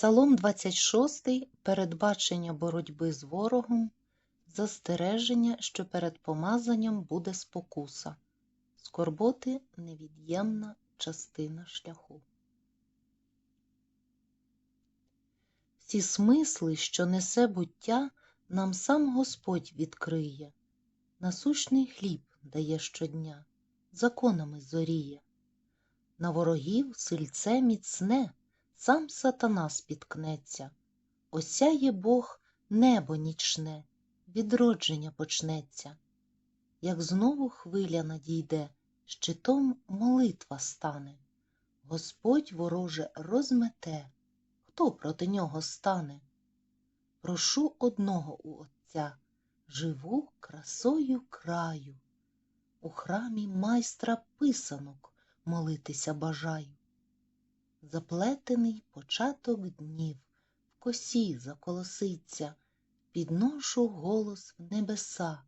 Псалом 26. Передбачення боротьби з ворогом, застереження, що перед помазанням буде спокуса. Скорботи – невід'ємна частина шляху. Всі смисли, що несе буття, нам сам Господь відкриє. Насущний хліб дає щодня, законами зоріє. На ворогів сильце міцне, сам сатана спіткнеться. Осяє Бог небо нічне, відродження почнеться. Як знову хвиля надійде, щитом молитва стане. Господь вороже розмете, хто проти нього стане? Прошу одного у Отця, живу красою краю. У храмі майстра писанок молитися бажаю. Заплетений початок днів, в косі заколоситься, підношу голос в небеса,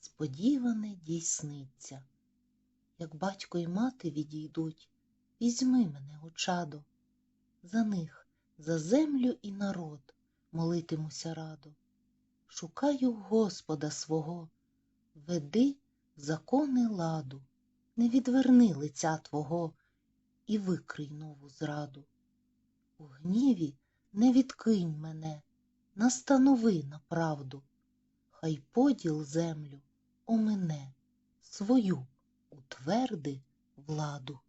сподіване дійсниться. Як батько й мати відійдуть, візьми мене, о чадо, за них, за землю і народ молитимуся радо. Шукаю Господа свого, веди закони ладу, не відверни лиця Твого і викрий нову зраду. У гніві не відкинь мене, настанови на правду, хай поділ землю омине, свою утверди владу.